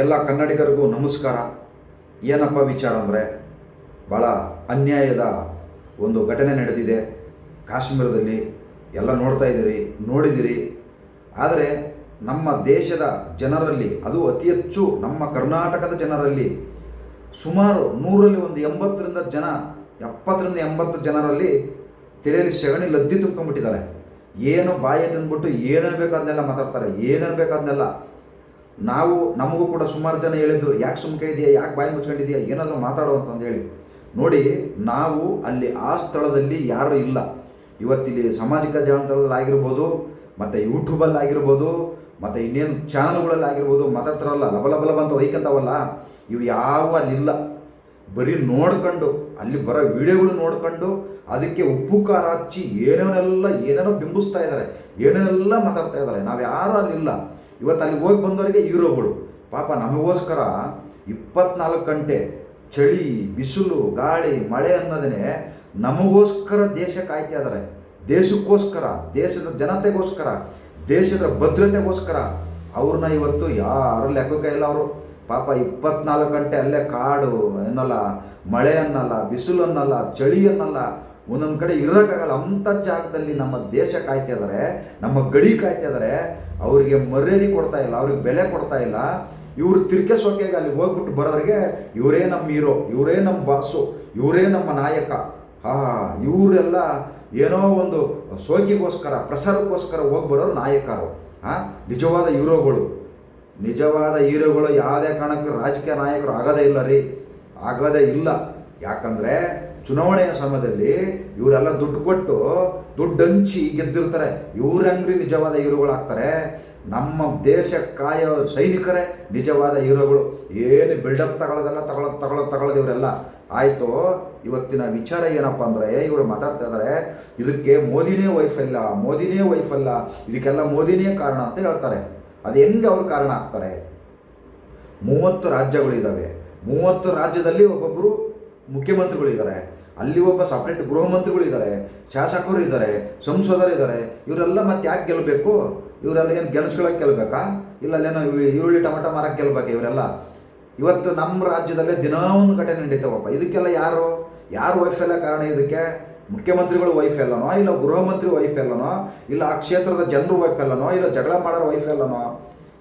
ಎಲ್ಲ ಕನ್ನಡಿಗರಿಗೂ ನಮಸ್ಕಾರ. ಏನಪ್ಪ ವಿಚಾರ ಅಂದರೆ ಭಾಳ ಅನ್ಯಾಯದ ಒಂದು ಘಟನೆ ನಡೆದಿದೆ. ಕಾಶ್ಮೀರದಲ್ಲಿ ಎಲ್ಲ ನೋಡ್ತಾ ಇದ್ದೀರಿ ನೋಡಿದಿರಿ ಆದರೆ ನಮ್ಮ ದೇಶದ ಜನರಲ್ಲಿ, ಅದು ಅತಿ ಹೆಚ್ಚು ನಮ್ಮ ಕರ್ನಾಟಕದ ಜನರಲ್ಲಿ ಸುಮಾರು ನೂರಲ್ಲಿ ಒಂದು ಎಂಬತ್ತರಿಂದ ಜನ, ಎಪ್ಪತ್ತರಿಂದ ಎಂಬತ್ತು ಜನರಲ್ಲಿ ತೆರೆಯಲ್ಲಿ ಸೆಗಣಿ ಲದ್ದಿ ತುಂಬ್ಕೊಂಡ್ಬಿಟ್ಟಿದ್ದಾರೆ. ಏನು ಬಾಯಿ ತಂದ್ಬಿಟ್ಟು ಏನೇನು ಬೇಕು ಅದನ್ನೆಲ್ಲ ಮಾತಾಡ್ತಾರೆ, ಏನೇನು ಬೇಕು ಅದನ್ನೆಲ್ಲ ನಾವು ನಮಗೂ ಕೂಡ ಸುಮಾರು ಜನ ಹೇಳಿದ್ರು, ಯಾಕೆ ಸುಮ್ಕೆ ಇದೆಯಾ, ಯಾಕೆ ಬಾಯಿ ಮುಚ್ಕೊಂಡಿದೆಯಾ, ಏನಾದರೂ ಮಾತಾಡು ಅಂತಂದೇಳಿ ನೋಡಿ, ನಾವು ಅಲ್ಲಿ ಆ ಸ್ಥಳದಲ್ಲಿ ಯಾರು ಇಲ್ಲ. ಇವತ್ತಿಲ್ಲಿ ಸಾಮಾಜಿಕ ಜಾಲತಾಣದಲ್ಲಿ ಆಗಿರ್ಬೋದು, ಮತ್ತು ಯೂಟ್ಯೂಬಲ್ಲಿ ಆಗಿರ್ಬೋದು, ಮತ್ತು ಇನ್ನೇನು ಚಾನಲ್ಗಳಲ್ಲಿ ಆಗಿರ್ಬೋದು ಮಾತಾಡ್ತಾರಲ್ಲ ಅಲ್ಲ, ಲಬ ಬಲ ಅಂತ ಒಯ್ಕಂತಾವಲ್ಲ, ಇವು ಯಾವ ಅಲ್ಲಿಲ್ಲ ಬರೀ ನೋಡ್ಕೊಂಡು, ಅಲ್ಲಿ ಬರೋ ವಿಡಿಯೋಗಳು ನೋಡ್ಕೊಂಡು, ಅದಕ್ಕೆ ಉಪ್ಪು, ಖಾರ ಹಚ್ಚಿ, ಏನೇನೆಲ್ಲ, ಏನೇನೋ ಬಿಂಬಿಸ್ತಾ ಇದ್ದಾರೆ, ಏನೇನೆಲ್ಲ ಮಾತಾಡ್ತಾ ಇದ್ದಾರೆ, ನಾವು ಯಾರು ಅಲ್ಲಿಲ್ಲ ಇವತ್ತು ಅಲ್ಲಿ ಹೋಗಿ ಬಂದವರಿಗೆ ಯೂರೋಗಳು ಪಾಪ ನಮಗೋಸ್ಕರ ಇಪ್ಪತ್ನಾಲ್ಕು ಗಂಟೆ ಚಳಿ, ಬಿಸಿಲು, ಗಾಳಿ, ಮಳೆ ಅನ್ನೋದನ್ನೇ ನಮಗೋಸ್ಕರ ದೇಶ ಕಾಯ್ತಾ ಇದ್ದಾರೆ. ದೇಶಕ್ಕೋಸ್ಕರ, ದೇಶದ ಜನತೆಗೋಸ್ಕರ, ದೇಶದ ಭದ್ರತೆಗೋಸ್ಕರ. ಅವ್ರನ್ನ ಇವತ್ತು ಯಾರು ಲೆಕ್ಕಕ್ಕೆ ಇಲ್ಲ ಅವರು. ಪಾಪ ಇಪ್ಪತ್ನಾಲ್ಕು ಗಂಟೆ ಅಲ್ಲೇ ಕಾಡು ಅನ್ನಲ್ಲ, ಮಳೆ ಅನ್ನಲ್ಲ ಬಿಸಿಲು ಅನ್ನಲ್ಲ ಚಳಿ ಅನ್ನಲ್ಲ ಒಂದೊಂದು ಕಡೆ ಇರೋಕ್ಕಾಗಲ್ಲ ಅಂಥ ಜಾಗದಲ್ಲಿ ನಮ್ಮ ದೇಶ ಕಾಯ್ತಾ ಇದ್ದಾರೆ ನಮ್ಮ ಗಡಿ ಕಾಯ್ತಾ ಇದ್ದಾರೆ ಅವರಿಗೆ ಮರ್ಯಾದೆ ಕೊಡ್ತಾ ಇಲ್ಲ, ಅವ್ರಿಗೆ ಬೆಲೆ ಕೊಡ್ತಾ ಇಲ್ಲ. ಇವರು ತಿರ್ಕೆ ಸೋಕೆಗೆ ಅಲ್ಲಿ ಹೋಗ್ಬಿಟ್ಟು ಬರೋರಿಗೆ ಇವರೇ ನಮ್ಮ ಹೀರೋ, ಇವರೇ ನಮ್ಮ ಬಾಸು, ಇವರೇ ನಮ್ಮ ನಾಯಕ. ಹಾ, ಇವರೆಲ್ಲ ಏನೋ ಒಂದು ಸೋಕಿಗೋಸ್ಕರ ಪ್ರಸಾರಕ್ಕೋಸ್ಕರ ಹೋಗಿ ಬರೋರು ನಾಯಕರು. ಹಾಂ, ನಿಜವಾದ ಹೀರೋಗಳು. ನಿಜವಾದ ಹೀರೋಗಳು ಯಾವುದೇ ಕಾರಣಕ್ಕೂ ರಾಜಕೀಯ ನಾಯಕರು ಆಗೋದೇ ಇಲ್ಲ ರೀ. ಆಗೋದೇ ಇಲ್ಲ. ಯಾಕಂದರೆ ಚುನಾವಣೆಯ ಸಮಯದಲ್ಲಿ ಇವರೆಲ್ಲ ದುಡ್ಡು ಕೊಟ್ಟು ದುಡ್ಡು ಹಂಚಿ ಗೆದ್ದಿರ್ತಾರೆ. ಇವ್ರ ಅಂಗ್ರಿ ನಿಜವಾದ ಹೀರೋಗಳಾಗ್ತಾರೆ. ನಮ್ಮ ದೇಶ ಕಾಯೋ ಸೈನಿಕರೇ ನಿಜವಾದ ಹೀರೋಗಳು. ಏನು ಬಿಲ್ಡಪ್ ತಗೊಳ್ಳೋದೆಲ್ಲ ತಗೊಳ್ಳೋದು ತಗೊಳ್ಳೋದು ತಗೊಳ್ಳೋದು ಇವರೆಲ್ಲ. ಆಯಿತು, ಇವತ್ತಿನ ವಿಚಾರ ಏನಪ್ಪ ಅಂದರೆ ಇವರು ಮಾತಾಡ್ತಾ ಇದ್ದಾರೆ ಇದಕ್ಕೆ ಮೋದಿನೇ ವೈಫಲ್ಯ ಮೋದಿನೇ ವೈಫಲ್ಯ ಇದಕ್ಕೆಲ್ಲ ಮೋದಿನೇ ಕಾರಣ ಅಂತ ಹೇಳ್ತಾರೆ. ಅದು ಹೆಂಗೆ ಅವರು ಕಾರಣ ಆಗ್ತಾರೆ? ಮೂವತ್ತು ರಾಜ್ಯಗಳಿದ್ದಾವೆ ಮೂವತ್ತು ರಾಜ್ಯದಲ್ಲಿ ಒಬ್ಬೊಬ್ಬರು ಮುಖ್ಯಮಂತ್ರಿಗಳಿದ್ದಾರೆ ಅಲ್ಲಿ ಒಬ್ಬ ಸಪ್ರೇಟ್ ಗೃಹ ಮಂತ್ರಿಗಳಿದ್ದಾರೆ ಶಾಸಕರು ಇದ್ದಾರೆ, ಸಂಸದರು ಇದ್ದಾರೆ, ಇವರೆಲ್ಲ ಮತ್ತೆ ಯಾಕೆ ಗೆಲ್ಲಬೇಕು ಇವರೆಲ್ಲ ಏನು ಗೆಲ್ಸ್ಕೊಳಕ್ಕೆ ಗೆಲ್ಲಬೇಕಾ ಇಲ್ಲ ಅಲ್ಲೇನೋ ಇವ್- ಈರುಳ್ಳಿ ಟೊಮೆಟೊ ಮಾರಕ್ಕೆ ಗೆಲ್ಲಬೇಕಾ ಇವರೆಲ್ಲ? ಇವತ್ತು ನಮ್ಮ ರಾಜ್ಯದಲ್ಲೇ ದಿನಾ ಒಂದು ಘಟನೆ ನಡೀತಾವಪ್ಪ. ಇದಕ್ಕೆಲ್ಲ ಯಾರು? ಯಾರು ವೈಫಲ್ಯ ಕಾರಣ ಇದಕ್ಕೆ? ಮುಖ್ಯಮಂತ್ರಿಗಳು ವೈಫಲ್ಯನೋ ಇಲ್ಲ ಗೃಹ ಮಂತ್ರಿ ವೈಫಲ್ಯನೋ ಇಲ್ಲ ಆ ಕ್ಷೇತ್ರದ ಜನರು ವೈಫಲ್ಯನೋ ಇಲ್ಲ ಜಗಳ ಮಾಡೋರು ವೈಫಲ್ಯನೋ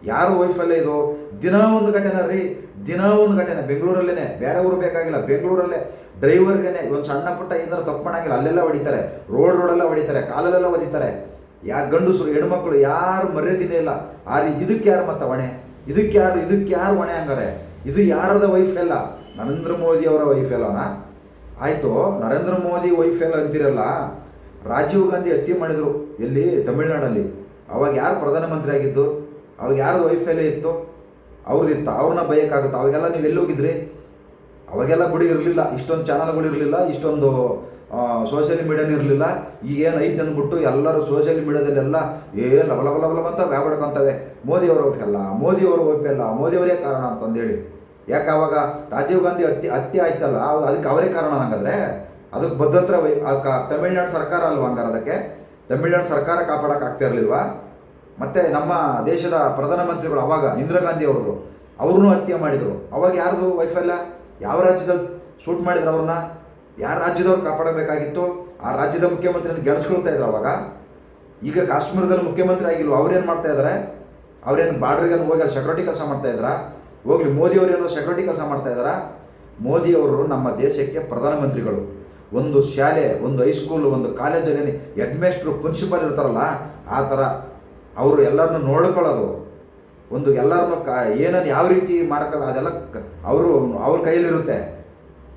ಯಾರು ವೈಫಲ್ಲೇ ಇದು? ದಿನ ಒಂದು ಘಟನೆ ರೀ ದಿನ ಒಂದು ಘಟನೆ. ಬೆಂಗಳೂರಲ್ಲೇ ಬೇರೆ ಊರು ಬೇಕಾಗಿಲ್ಲ. ಬೆಂಗಳೂರಲ್ಲೇ ಡ್ರೈವರ್ಗೇನೆ ಒಂದು ಸಣ್ಣ ಪುಟ್ಟ ಏನಾರು ತಪ್ಪು ಮಾಡಂಗಿಲ್ಲ. ಅಲ್ಲೆಲ್ಲ ಹೊಡಿತಾರೆ. ರೋಡ್ ರೋಡೆಲ್ಲ ಹೊಡಿತಾರೆ. ಕಾಲಲ್ಲೆಲ್ಲ ಹೊಡಿತಾರೆ ಯಾರು ಗಂಡಸರು, ಹೆಣ್ಮಕ್ಳು ಯಾರು ಮರ್ಯಾದಿನೇ ಇಲ್ಲ. ಆ ರೀ ಇದಕ್ಕೆ ಯಾರು ಮತ್ತೆ ಹೊಣೆ? ಇದಕ್ಕೆ ಯಾರು ಇದಕ್ಕೆ ಯಾರು ಹೊಣೆ ಹಂಗಾರೆ? ಇದು ಯಾರದ ವೈಫಲ್ಯ? ನರೇಂದ್ರ ಮೋದಿ ಅವರ ವೈಫಲ್ಯನಾ? ಆಯಿತು. ನರೇಂದ್ರ ಮೋದಿ ವೈಫಲ್ಯ ಅಂತಿರಲ್ಲ? ರಾಜೀವ್ ಗಾಂಧಿ ಹತ್ಯೆ ಮಾಡಿದರು ಎಲ್ಲಿ? ತಮಿಳ್ನಾಡಲ್ಲಿ. ಅವಾಗ ಯಾರು ಪ್ರಧಾನಮಂತ್ರಿ ಆಗಿದ್ದು? ಅವಾಗ ಯಾರ್ದು ವೈಫಲ್ಯ ಇತ್ತು ಅವ್ರದ್ದಿತ್ತು ಅವ್ರನ್ನ ಬೈಯೋಕ್ಕಾಗುತ್ತೆ? ಅವಾಗೆಲ್ಲ ನೀವು ಎಲ್ಲಿ ಹೋಗಿದ್ರಿ? ಅವಾಗೆಲ್ಲ ಬಿಡಿ ಇರಲಿಲ್ಲ, ಇಷ್ಟೊಂದು ಚಾನಲ್ಗಳು ಇರಲಿಲ್ಲ, ಇಷ್ಟೊಂದು ಸೋಷಿಯಲ್ ಮೀಡಿಯಾನು ಇರಲಿಲ್ಲ. ಈಗೇನು ಐತೆ ಅಂದ್ಬಿಟ್ಟು ಎಲ್ಲರೂ ಸೋಷಿಯಲ್ ಮೀಡಿಯಾದಲ್ಲೆಲ್ಲ ಏ ಲವ ಲವ ಲವ ಅಂತ ವ್ಯಾಪಡ್ಕೊತವೆ ಮೋದಿಯವರು ಒಪ್ಪಲ್ಲ ಮೋದಿಯವರು ಒಪ್ಪಲ್ಲ ಮೋದಿಯವರೇ ಕಾರಣ ಅಂತಂದೇಳಿ. ಯಾಕೆ ಅವಾಗ ರಾಜೀವ್ ಗಾಂಧಿ ಹತ್ಯೆ ಹತ್ಯೆ ಆಯ್ತಲ್ಲ ಅದಕ್ಕೆ ಅವರೇ ಕಾರಣ ಹಂಗಾದ್ರೆ? ಅದಕ್ಕೆ ಬದ್ಧತ್ರ ವೈ ತಮಿಳ್ನಾಡು ಸರ್ಕಾರ ಅಲ್ವಾ ಹಂಗಾರೆ ಅದಕ್ಕೆ? ತಮಿಳ್ನಾಡು ಸರ್ಕಾರ ಕಾಪಾಡೋಕ್ಕಾಗ್ತಾ ಇರಲಿಲ್ವಾ? ಮತ್ತು ನಮ್ಮ ದೇಶದ ಪ್ರಧಾನಮಂತ್ರಿಗಳು ಅವಾಗ ಇಂದಿರಾ ಗಾಂಧಿ ಅವ್ರದ್ದು, ಅವ್ರನ್ನೂ ಹತ್ಯೆ ಮಾಡಿದರು. ಅವಾಗ ಯಾರ್ದು ವೈಫಲ್ಯ ಯಾವ ರಾಜ್ಯದಲ್ಲಿ ಶೂಟ್ ಮಾಡಿದ್ರು ಅವ್ರನ್ನ? ಯಾರ ರಾಜ್ಯದವ್ರು ಕಾಪಾಡಬೇಕಾಗಿತ್ತು? ಆ ರಾಜ್ಯದ ಮುಖ್ಯಮಂತ್ರಿಯನ್ನು ಗೆಣಸ್ಕೊಳ್ತಾ ಇದ್ರು ಅವಾಗ. ಈಗ ಕಾಶ್ಮೀರದಲ್ಲಿ ಮುಖ್ಯಮಂತ್ರಿ ಆಗಿಲ್ವ? ಅವ್ರೇನು ಮಾಡ್ತಾ ಇದ್ದಾರೆ ಅವ್ರೇನು ಬಾರ್ಡ್ರಿಗೆ ಹೋಗಿ ಅಲ್ಲಿ ಸೆಕ್ಯೂರಿಟಿ ಕೆಲಸ ಮಾಡ್ತಾ ಹೋಗಲಿ ಹೋಗ್ಲಿ ಮೋದಿಯವರು ಏನೋ ಸೆಕ್ಯೂರಿಟಿ ಕೆಲಸ ಮಾಡ್ತಾ ಇದ್ದಾರಾ ಮೋದಿಯವರು ನಮ್ಮ ದೇಶಕ್ಕೆ ಪ್ರಧಾನಮಂತ್ರಿಗಳು ಒಂದು ಶಾಲೆ, ಒಂದು ಹೈಸ್ಕೂಲ್ ಒಂದು ಕಾಲೇಜಲ್ಲಿ ಹೆಡ್ ಮೇಸ್ಟ್ರು ಪ್ರಿನ್ಸಿಪಾಲ್ ಇರ್ತಾರಲ್ಲ, ಆ ಥರ ಅವರು ಎಲ್ಲರನ್ನು ನೋಡ್ಕೊಳ್ಳೋದು. ಒಂದು ಎಲ್ಲರನ್ನು ಕ ಏನನ್ನು ಯಾವ ರೀತಿ ಮಾಡ್ಕೊಳ್ಳ ಅದೆಲ್ಲ ಅವರು, ಅವ್ರ ಕೈಯಲ್ಲಿರುತ್ತೆ.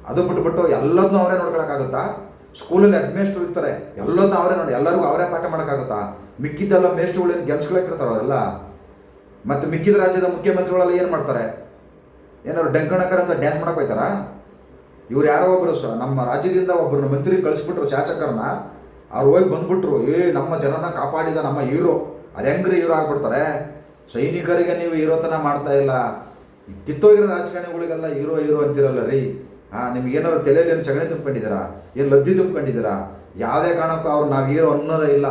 ಅದು ಬಿಟ್ಬಿಟ್ಟು ಎಲ್ಲದನ್ನೂ ಅವರೇ ನೋಡ್ಕೊಳಕ್ಕಾಗುತ್ತಾ? ಸ್ಕೂಲಲ್ಲಿ ಹೆಡ್ ಮೇಸ್ಟ್ರು ಇರ್ತಾರೆ. ಎಲ್ಲದನ್ನೂ ಅವರೇ ನೋಡಿ, ಎಲ್ಲರಿಗೂ ಅವರೇ ಪಾಠ ಮಾಡೋಕ್ಕಾಗುತ್ತಾ? ಮಿಕ್ಕಿದ್ದೆಲ್ಲ ಮೇಸ್ಟ್ರುಗಳೇನು ಗೆಲ್ಸ್ಕೊಳಕ್ಕಿರ್ತಾರೆ ಅವರೆಲ್ಲ. ಮತ್ತು ಮಿಕ್ಕಿದ ರಾಜ್ಯದ ಮುಖ್ಯಮಂತ್ರಿಗಳೆಲ್ಲ ಏನು ಮಾಡ್ತಾರೆ? ಏನಾದ್ರು ಡೆಂಕಣಕರ್ ಅಂತ ಡ್ಯಾನ್ಸ್ ಮಾಡಕ್ಕೆ ಹೋಯ್ತಾರಾ? ಇವ್ರು ಯಾರೋ ಒಬ್ಬರು ಸ, ನಮ್ಮ ರಾಜ್ಯದಿಂದ ಒಬ್ಬರು ಮಂತ್ರಿ ಕಳಿಸ್ಬಿಟ್ರು ಶಾಸಕರನ್ನ, ಅವ್ರು ಹೋಗಿ ಬಂದ್ಬಿಟ್ರು, ಏ, ನಮ್ಮ ಜನರನ್ನ ಕಾಪಾಡಿದ ನಮ್ಮ ಹೀರೋ. ಅದು ಹೆಂಗ್ರಿ ಹೀರೋ ಆಗ್ಬಿಡ್ತಾರೆ? ಸೈನಿಕರಿಗೆ ನೀವು ಹೀರೋತನ ಮಾಡ್ತಾ ಇಲ್ಲ. ಕಿತ್ತೋಗಿರೋ ರಾಜಕಾರಣಿಗಳಿಗೆಲ್ಲ ಹೀರೋ ಹೀರೋ ಅಂತಿರಲ್ಲ ರೀ. ಹಾಂ ನಿಮ್ಗೆ ಏನಾದ್ರು ತಲೆಯಲ್ಲಿ ಏನು ಸಗಣಿ ತುಂಬ್ಕೊಂಡಿದ್ದೀರಾ? ಏನು ಲದ್ದಿ ತುಂಬ್ಕೊಂಡಿದ್ದೀರಾ? ಯಾವುದೇ ಕಾರಣಕ್ಕೂ ಅವ್ರು ನಾವು ಹೀರೋ ಅನ್ನೋದೇ ಇಲ್ಲ.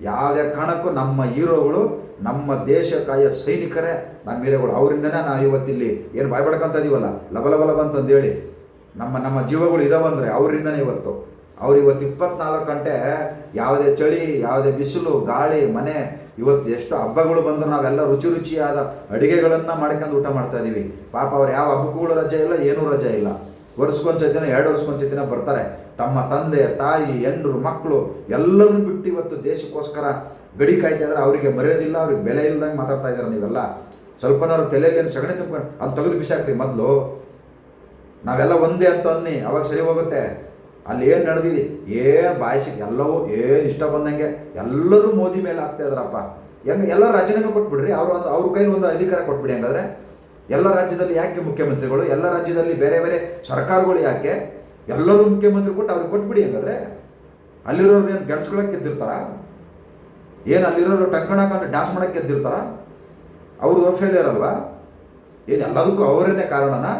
ಯಾವುದೇ ಕಾರಣಕ್ಕೂ ನಮ್ಮ ಹೀರೋಗಳು, ನಮ್ಮ ದೇಶಕ್ಕಾಯ ಕಾಯ ಸೈನಿಕರೇ ನಮ್ಮ ಹೀರೋಗಳು. ಅವರಿಂದನೇ ನಾವು ಇವತ್ತಿಲ್ಲಿ ಏನು ಬಾಯ್ ಬಡ್ಕೊಂತ ಇದೀವಲ್ಲ? ಲಬಲಬಲ ಬಂತಂದೇಳಿ ನಮ್ಮ ನಮ್ಮ ಜೀವಗಳು ಇದಾವಂದರೆ ಅವರಿಂದನೇ ಇವತ್ತು. ಅವ್ರು ಇವತ್ತು ಇಪ್ಪತ್ನಾಲ್ಕು ಗಂಟೆ ಯಾವುದೇ ಚಳಿ, ಯಾವುದೇ ಬಿಸಿಲು, ಗಾಳಿ, ಮನೆ, ಇವತ್ತು ಎಷ್ಟು ಹಬ್ಬಗಳು ಬಂದರೂ ನಾವೆಲ್ಲ ರುಚಿ ರುಚಿಯಾದ ಅಡುಗೆಗಳನ್ನು ಮಾಡ್ಕೊಂಡು ಊಟ ಮಾಡ್ತಾ ಇದ್ದೀವಿ ಪಾಪ ಅವ್ರು ಯಾವ ಹಬ್ಬಗಳು ರಜೆ ಇಲ್ಲ, ಏನೂ ರಜೆ ಇಲ್ಲ. ವರ್ಷಕ್ಕೊಂದ್ಸತಿ ದಿನ ಎರಡು ವರ್ಷಕ್ಕೊಂದ್ಸತಿ ದಿನ ಬರ್ತಾರೆ. ತಮ್ಮ ತಂದೆ, ತಾಯಿ, ಹೆಂಡ್ರು ಮಕ್ಕಳು ಎಲ್ಲರನ್ನು ಬಿಟ್ಟು ಇವತ್ತು ದೇಶಕ್ಕೋಸ್ಕರ ಗಡಿ ಕಾಯ್ತಾ ಇದ್ದಾರೆ. ಅವರಿಗೆ ಮರ್ಯಾದಿಲ್ಲ, ಅವ್ರಿಗೆ ಬೆಲೆ ಇಲ್ಲದಂಗೆ ಮಾತಾಡ್ತಾ ಇದ್ದಾರೆ ನೀವೆಲ್ಲ. ಸ್ವಲ್ಪನಾದ್ರು ತಲೆಯಲ್ಲಿ ಸಗಣಿ ತುಂಬ್ಕೊಂಡು ಅದು ತೆಗೆದು ಬಿಸಾಕ್ರಿ ಮೊದಲು. ನಾವೆಲ್ಲ ಒಂದೇ ಅಂತ ಅನ್ನಿ, ಅವಾಗ ಸರಿ ಹೋಗುತ್ತೆ. ಅಲ್ಲಿ ಏನು ನಡೆದಿದೆ? ಏನು ಬಾಯಿಸಿ, ಎಲ್ಲವೂ ಏನು ಇಷ್ಟ ಬಂದಂಗೆ ಎಲ್ಲರೂ ಮೋದಿ ಮೇಲೆ ಆಗ್ತಾ ಇದಾರಪ್ಪ. ಹೆಂಗೆ ಎಲ್ಲ ರಾಜೀನಾಮೆ ಕೊಟ್ಬಿಡ್ರಿ, ಅವರು ಒಂದು, ಅವ್ರ ಕೈಲಿ ಒಂದು ಅಧಿಕಾರ ಕೊಟ್ಬಿಡಿ ಹಂಗಾದ್ರೆ. ಎಲ್ಲ ರಾಜ್ಯದಲ್ಲಿ ಯಾಕೆ ಮುಖ್ಯಮಂತ್ರಿಗಳು, ಎಲ್ಲ ರಾಜ್ಯದಲ್ಲಿ ಬೇರೆ ಬೇರೆ ಸರ್ಕಾರಗಳು ಯಾಕೆ ಎಲ್ಲರೂ ಮುಖ್ಯಮಂತ್ರಿ ಕೊಟ್ಟು ಅವ್ರಿಗೆ ಕೊಟ್ಬಿಡಿ ಹಂಗಾದ್ರೆ. ಅಲ್ಲಿರೋರು ಏನು ಗೆಣಸ್ಕೊಳಕ್ಕೆ ಗೆದ್ದಿರ್ತಾರ? ಏನು ಅಲ್ಲಿರೋರು ಟಕ್ಕಣ ಹಾಕೊಂಡು ಡ್ಯಾನ್ಸ್ ಮಾಡೋಕ್ಕೆ ಗೆದ್ದಿರ್ತಾರ? ಅವ್ರದ್ದು ಫೇಲಿಯರ್ ಅಲ್ವಾ? ಏನು ಎಲ್ಲದಕ್ಕೂ ಅವರೇನೆ ಕಾರಣನಾ?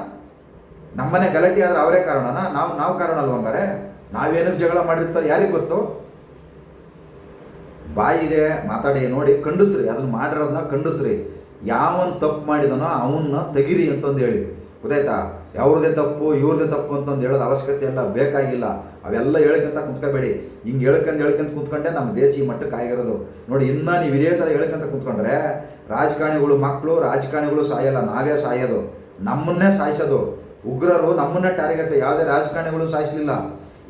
ನಮ್ಮನೆ ಗಲಾಟೆ ಆದ್ರೆ ಅವರೇ ಕಾರಣನಾ? ನಾವು ನಾವು ಕಾರಣ ಅಲ್ವ ಹಂಗಾರೆ? ನಾವೇನಕ್ಕೆ ಜಗಳ ಮಾಡಿರ್ತಾರೆ? ಯಾರಿಗೆ ಗೊತ್ತು? ಬಾಯಿದೆ ಮಾತಾಡಿ, ನೋಡಿ ಕಂಡಿಸ್ರಿ ಅದನ್ನ ಮಾಡಿರೋದನ್ನ ಕಂಡಸ್ರಿ ಯಾವನ್ ತಪ್ಪು ಮಾಡಿದನೋ ಅವನ್ನ ತೆಗಿರಿ ಅಂತಂದು ಹೇಳಿ. ಗೊತ್ತಾಯ್ತಾ? ಯಾವ್ರದೇ ತಪ್ಪು ಇವ್ರದೇ ತಪ್ಪು ಅಂತಂದು ಹೇಳೋದು ಅವಶ್ಯಕತೆ ಎಲ್ಲ ಬೇಕಾಗಿಲ್ಲ. ಅವೆಲ್ಲ ಹೇಳ್ಕೊಂತ ಕುಂತ್ಕೋಬೇಡಿ. ಹಿಂಗೆ ಹೇಳ್ಕೊಂಡು ಹೇಳ್ಕಂತ ಕುಂತ್ಕೊಂಡೆ ನಮ್ಮ ದೇಶ ಮಟ್ಟಕ್ಕೆ ಆಗಿರೋದು. ನೋಡಿ, ಇನ್ನೂ ನೀವು ಇದೇ ಥರ ಹೇಳ್ಕಂತ ಕುಂತ್ಕೊಂಡ್ರೆ ರಾಜಕಾರಣಿಗಳು ಮಕ್ಕಳು ರಾಜಕಾರಣಿಗಳು ಸಾಯಲ್ಲ. ನಾವೇ ಸಾಯೋದು. ನಮ್ಮನ್ನೇ ಸಾಯಿಸೋದು. ಉಗ್ರರು ನಮ್ಮನ್ನ ಟಾರ್ಗೆಟ್ ಯಾವುದೇ ರಾಜಕಾರಣಿಗಳು ಸಾಯಿಸಲಿಲ್ಲ,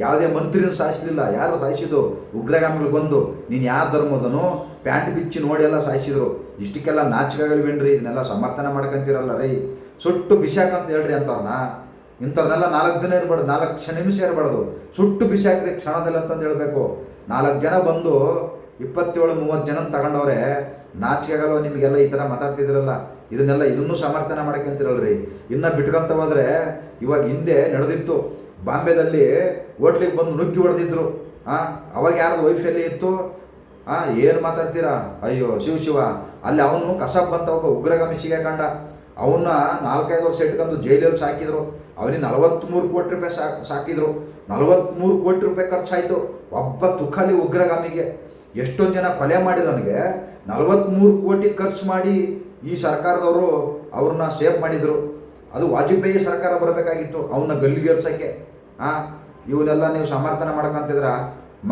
ಯಾವುದೇ ಮಂತ್ರಿನೂ ಸಾಯಿಸಲಿಲ್ಲ, ಯಾರು ಸಾಯಿಸಿದ್ದು ಉಗ್ರಗಾಮಿಗಳು ಬಂದು, ನೀನು ಯಾವ ಧರ್ಮದನು? ಪ್ಯಾಂಟ್ ಬಿಚ್ಚಿ ನೋಡಿ ಎಲ್ಲ ಸಾಯಿಸಿದ್ರು. ಇಷ್ಟಕ್ಕೆಲ್ಲ ನಾಚಿಕೆಗಳಿವೇನ್ರಿ, ಇದನ್ನೆಲ್ಲ ಸಮರ್ಥನೆ ಮಾಡ್ಕೊಂತೀರಲ್ಲ ರೀ. ಸುಟ್ಟು ಬಿಸಾಕ್ ಅಂತ ಹೇಳ್ರಿ ಅಂತವ್ರನ್ನ ಇಂಥವ್ರನ್ನೆಲ್ಲ ನಾಲ್ಕು ದಿನ ಇರಬಾರ್ದು, ನಾಲ್ಕು ಕ್ಷಣ ನಿಮಿಷ ಇರಬಾರ್ದು. ಸುಟ್ಟು ಬಿಸಾಕ್ರಿ ಕ್ಷಣದಲ್ಲಿ ಅಂತಂದು ಹೇಳಬೇಕು. ನಾಲ್ಕು ಜನ ಬಂದು ಇಪ್ಪತ್ತೇಳು, ಮೂವತ್ತು ಜನ ತಗೊಂಡವ್ರೆ ನಾಚಿಕೆಗಲ್ವ ನಿಮಗೆಲ್ಲ ಈ ಥರ ಮಾತಾಡ್ತಿದ್ರಲ್ಲ. ಇದನ್ನೆಲ್ಲ ಇದನ್ನೂ ಸಮರ್ಥನೆ ಮಾಡ್ಕೊಂತಿರಲ್ರಿ. ಇನ್ನು ಬಿಟ್ಕೊಂತ ಹೋದ್ರೆ ಇವಾಗ ಹಿಂದೆ ನಡೆದಿತ್ತು. ಬಾಂಬೆದಲ್ಲಿ ಹೋಟ್ಲಿಗೆ ಬಂದು ನುಗ್ಗಿ ಹೊಡೆದಿದ್ರು. ಹಾಂ ಅವಾಗ ಯಾರ್ದು ವೈಫಲ್ಲಿ ಇತ್ತು? ಹಾಂ ಏನು ಮಾತಾಡ್ತೀರಾ? ಅಯ್ಯೋ, ಶಿವ ಶಿವ. ಅಲ್ಲಿ ಅವನು ಕಸಬ್ ಬಂತ ಒಬ್ಬ ಉಗ್ರಗಾಮಿ ಕಂಡ. ಅವನ್ನ ನಾಲ್ಕೈದು ವರ್ಷ ಇಟ್ಕೊಂಡು ಜೈಲಲ್ಲಿ ಸಾಕಿದ್ರು. ಅವನಿಗೆ ನಲವತ್ತ್ಮೂರು ಕೋಟಿ ರೂಪಾಯಿ ಸಾಕ್ ಸಾಕಿದ್ರು. ನಲವತ್ತ್ಮೂರು ಕೋಟಿ ರೂಪಾಯಿ ಖರ್ಚಾಯಿತು. ಒಬ್ಬ ತುಖಾಲಿ ಉಗ್ರಗಾಮಿಗೆ. ಎಷ್ಟೊಂದು ಜನ ಕೊಲೆ ಮಾಡಿದವನಿಗೆ ನಲವತ್ತ್ಮೂರು ಕೋಟಿ ಖರ್ಚು ಮಾಡಿ ಈ ಸರ್ಕಾರದವರು ಅವ್ರನ್ನ ಸೇಫ್ ಮಾಡಿದರು. ಅದು ವಾಜಪೇಯಿ ಸರ್ಕಾರ ಬರಬೇಕಾಗಿತ್ತು ಅವನ್ನ ಗಲ್ಲಿಗೇರ್ಸೋಕ್ಕೆ ಹಾಂ ಇವನ್ನೆಲ್ಲ ನೀವು ಸಮರ್ಥನೆ ಮಾಡ್ಕೊಂತಿದ್ರ,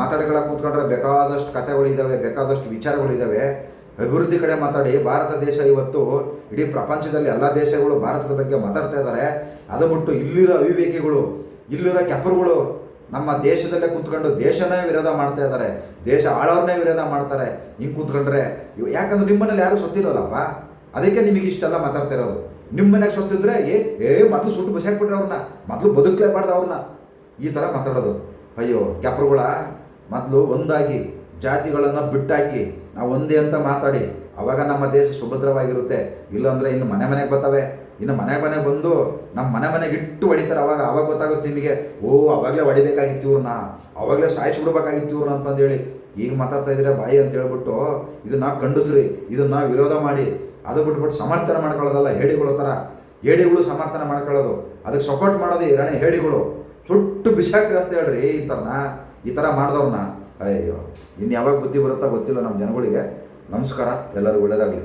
ಮಾತಾಡಿಗಳ ಕೂತ್ಕೊಂಡ್ರೆ ಬೇಕಾದಷ್ಟು ಕಥೆಗಳಿದ್ದಾವೆ ಬೇಕಾದಷ್ಟು ವಿಚಾರಗಳಿದ್ದಾವೆ ಅಭಿವೃದ್ಧಿ ಕಡೆ ಮಾತಾಡಿ, ಭಾರತ ದೇಶ ಇವತ್ತು ಇಡೀ ಪ್ರಪಂಚದಲ್ಲಿ ಎಲ್ಲ ದೇಶಗಳು ಭಾರತದ ಬಗ್ಗೆ ಮಾತಾಡ್ತಾ ಇದ್ದಾರೆ ಅದು ಬಿಟ್ಟು ಇಲ್ಲಿರೋ ಅವಿವೇಕಿಗಳು, ಇಲ್ಲಿರೋ ಕೆಪರುಗಳು ನಮ್ಮ ದೇಶದಲ್ಲೇ ಕೂತ್ಕೊಂಡು ದೇಶನೇ ವಿರೋಧ ಮಾಡ್ತಾ ಇದ್ದಾರೆ ದೇಶ ಆಳವ್ರನ್ನೇ ವಿರೋಧ ಮಾಡ್ತಾರೆ. ಹಿಂಗೆ ಕೂತ್ಕೊಂಡ್ರೆ ಯಾಕಂದ್ರೆ ನಿಮ್ಮನೇಲಿ ಯಾರು ಸೊತ್ತಿಲ್ವಲ್ಲಪ್ಪ ಅದಕ್ಕೆ ನಿಮಗೆ ಇಷ್ಟೆಲ್ಲ ಮಾತಾಡ್ತಾ ಇರೋದು. ನಿಮ್ಮ ಮನೆಗೆ ಸೊತ್ತಿದ್ರೆ ಏ ಏ, ಮೊದಲು ಸುಟ್ಟು ಬಸಾಕ್ಬಿಟ್ರೆ ಅವ್ರನ್ನ, ಮೊದಲು ಬದುಕಲೇಬಾರ್ದು ಅವ್ರನ್ನ. ಈ ಥರ ಮಾತಾಡೋದು. ಅಯ್ಯೋ, ಕ್ಯಾಪ್ರುಗಳ, ಮೊದಲು ಒಂದಾಗಿ ಜಾತಿಗಳನ್ನು ಬಿಟ್ಟಾಕಿ, ನಾವು ಒಂದೇ ಅಂತ ಮಾತಾಡಿ, ಅವಾಗ ನಮ್ಮ ದೇಶ ಸುಭದ್ರವಾಗಿರುತ್ತೆ. ಇಲ್ಲಾಂದರೆ ಇನ್ನು ಮನೆ ಮನೆಗೆ ಬರ್ತವೆ. ಇನ್ನು ಮನೆ ಮನೆಗೆ ಬಂದು ನಮ್ಮ ಮನೆ ಮನೆಗೆ ಇಟ್ಟು ಹೊಡಿತಾರೆ ಅವಾಗ. ಅವಾಗ ಗೊತ್ತಾಗುತ್ತೆ ನಿಮಗೆ, ಓ, ಅವಾಗಲೇ ಹೊಡಿಬೇಕಾಗಿತ್ತು ಇವ್ರನ್ನ. ಅವಾಗಲೇ ಸಾಯಿಸ್ಬಿಡ್ಬೇಕಾಗಿತ್ತು ಇವ್ರನ್ನ ಅಂತಂದೇಳಿ. ಈಗ ಮಾತಾಡ್ತಾ ಇದ್ದೀರಾ ಬಾಯಿ ಅಂತ ಹೇಳ್ಬಿಟ್ಟು, ಇದನ್ನ ಖಂಡಿಸ್ರಿ. ಇದನ್ನ ವಿರೋಧ ಮಾಡಿ. ಅದು ಬಿಟ್ಬಿಟ್ಟು ಸಮರ್ಥನೆ ಮಾಡ್ಕೊಳ್ಳೋದಲ್ಲ, ಹೇಡಿಗಳು ಥರ ಹೇಡಿಗಳು ಸಮರ್ಥನೆ ಮಾಡ್ಕೊಳ್ಳೋದು. ಅದಕ್ಕೆ ಸಪೋರ್ಟ್ ಮಾಡೋದು ಈ ರಣೆ ಹೇಡಿಗಳು. ಸುಟ್ಟು ಬಿಸಾಕ್ರಿ ಅಂತ ಹೇಳ್ರಿ ಈ ಥರನ ಈ ಥರ ಮಾಡಿದವ್ರನ್ನ. ಅಯ್ಯೋ ಇನ್ನು ಯಾವಾಗ ಬುದ್ಧಿ ಬರುತ್ತಾ ಗೊತ್ತಿಲ್ಲ ನಮ್ಮ ಜನಗಳಿಗೆ. ನಮಸ್ಕಾರ, ಎಲ್ಲರಿಗೂ ಒಳ್ಳೆಯದಾಗಲಿ